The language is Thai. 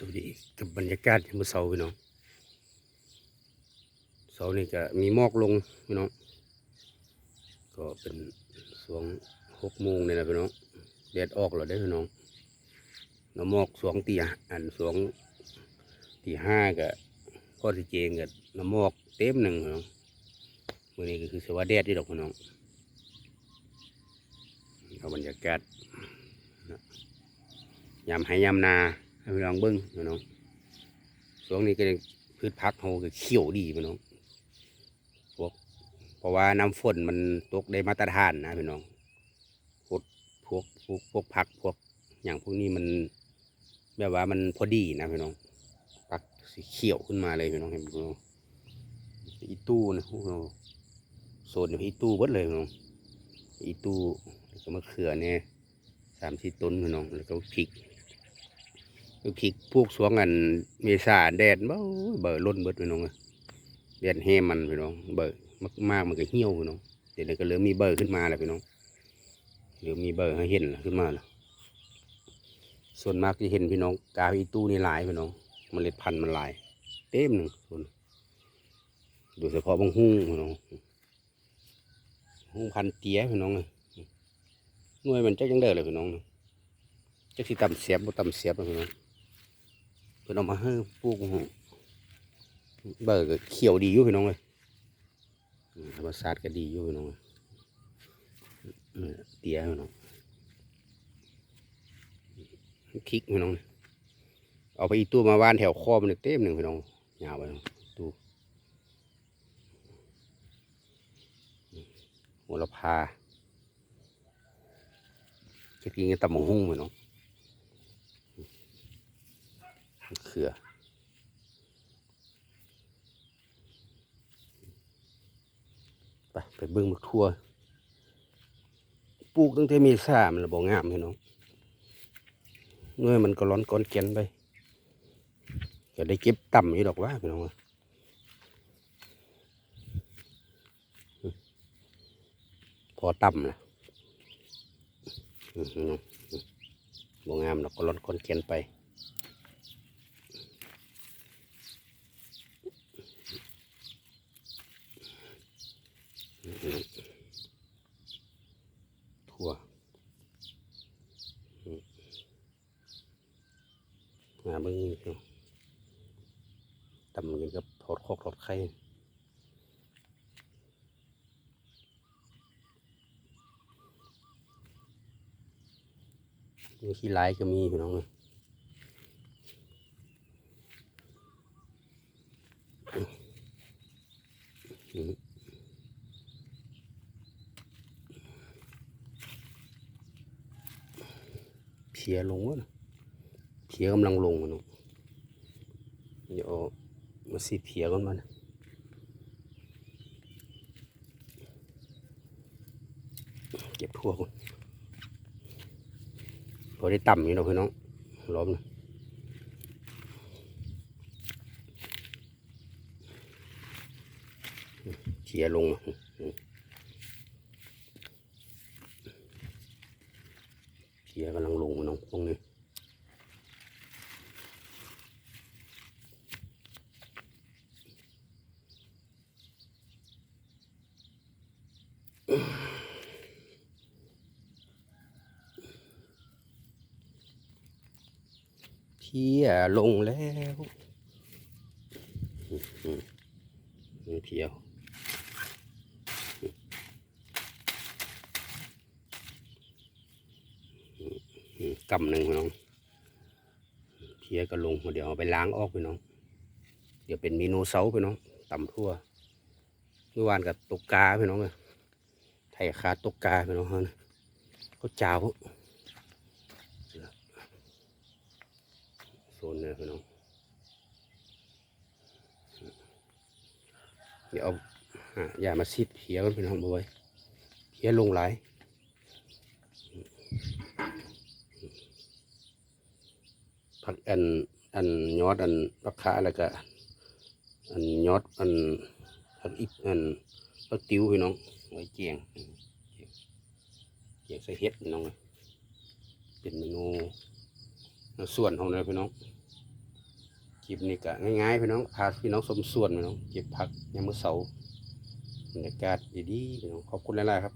สวัสดีกับบรรยากาศยามมื้อเช้าพี่น้องเช้านี่ก็มีหมอกลงพี่น้องก็เป็นช่วงหกโมงเนี่ยนะพี่น้องแดดออกแล้วได้พี่น้องน้ำหมอกสวงตีอันสวงตีห้าก็พอสิเจงกับน้ำหมอกเต็มหนึ่งพี่น้องมื่อนี้ก็คือสวัสดแดดที่ดอกพี่น้องเอาบรรยากาศยามให้ยามนา พี่น้องเบิ้งพี่น้องช่วงนี้ก็พืชพักเขาก็เขียวดีพี่น้องพวกเพราะว่าน้ำฝนมันตกได้มาตรฐานนะพี่น้องพวกพวกพวกพวกผักพวกอย่างพวกนี้มันแบบว่ามันพอดีนะพี่น้องผักสีเขียวขึ้นมาเลยพี่น้องเห็นพี่น้องอีตู้นะพวกเราโซนอีตู้เบิดเลยพี่น้องอีตู้แล้วก็มะเขือเนี่ยสามสี่ต้นพี่น้องแล้วก็พริก คือพริกพวกสวงอันเมษาแดดเบ้าเบอร์ล้นเบิดพี่น้องเอ้ยแดดแห้มันพี่น้องเบอร์มากมากมันก็เหี่ยวพี่น้องเดี๋ยวก็เริ่มมีเบอร์ขึ้นมาแล้วพี่น้องเริ่มมีเบอร์ให้เห็นขึ้นมาแล้วส่วนมากที่เห็นพี่น้องกาอีตู้นี่หลายพี่น้องเมล็ดพันธุ์มันหลาย เต็มหนึ่งส่วนโดยเฉพาะบางหุ้งพี่น้องหุ้งพันธุ์เตี้ยพี่น้องเอ้ยหน่วยมันจักยังเด้อเลยพี่น้องจักสิต่ำเสียบบ่ต่ำเสียบพี่น้อง เพิ่นเอามาให้ปลูกหูเบิกก็เขียวดีอยู่พี่น้องเลยธรรมชาติก็ดีอยู่พี่น้องเอ้ยเตี้ยพี่น้องคลิกพี่น้องเอาไปอีตู้มาว่านแถวคอมันเต็มหนึ่งพี่น้องยาวไปตู้หัวละพาจะกินกับตำบักหุ่งพี่น้อง เขือไปไปเบิ้งมักทั่วปลูกตั้งแต่มีสามันระบอกงามพี่น้องเงื่อมันก็ร้อนก้อนเกนไปก็ได้เก็บต่ำอยู่ดอกว่าพี่น้องพอต่ำนะอื้อหือบ่งามดอกก็ร้อนก้อนเกนไป งาเบิ้งนี่คือตำกันกับทอดคอกทอดไข่ขี้ลายก็มีพี่น้องเลยเพียลงวะนะ เพียกำลังลงอะเนะเดี๋ยวมาสีเพียก่อนมันเก็บทั่วก่อนพอได้ต่ำอยู่เนาะพี่น้องล้อมนะเพียลงมาเพียกำลังลงน้องตรงนี้ เพียลงแล้วเพียวกำหนึ่งพี่น้องเพียก็ลงเดี๋ยวเอาไปล้างออกพี่น้อง เดี๋ยวเป็นเมนูเซาพี่น้องต่ำทั่วเมื่อวานกับตกกาพี่น้องเลย ไถ่คาตกกาพี่น้องเขานะเขาจ้าวโซนเนี่ยพี่น้องเดี๋ยวเอาอย่ามาซิดเพียกันพี่น้องบ่ไว้เพียลงหลายผักอันอันยอดอันผักขาอะไรก็อันยอดอันผักอิกอันผักติ้วพี่น้อง ไว้เจียงเจียงใส่เห็ดพี่น้องเป็นเมนูส่วนของเราพี่น้องคลิปนี้ก็ง่ายๆพี่น้องพาพี่น้องสมส่วนพี่น้องเก็บผักยามมื้อเสาร์บรรยากาศดีๆพี่น้องขอบคุณหลายๆครับ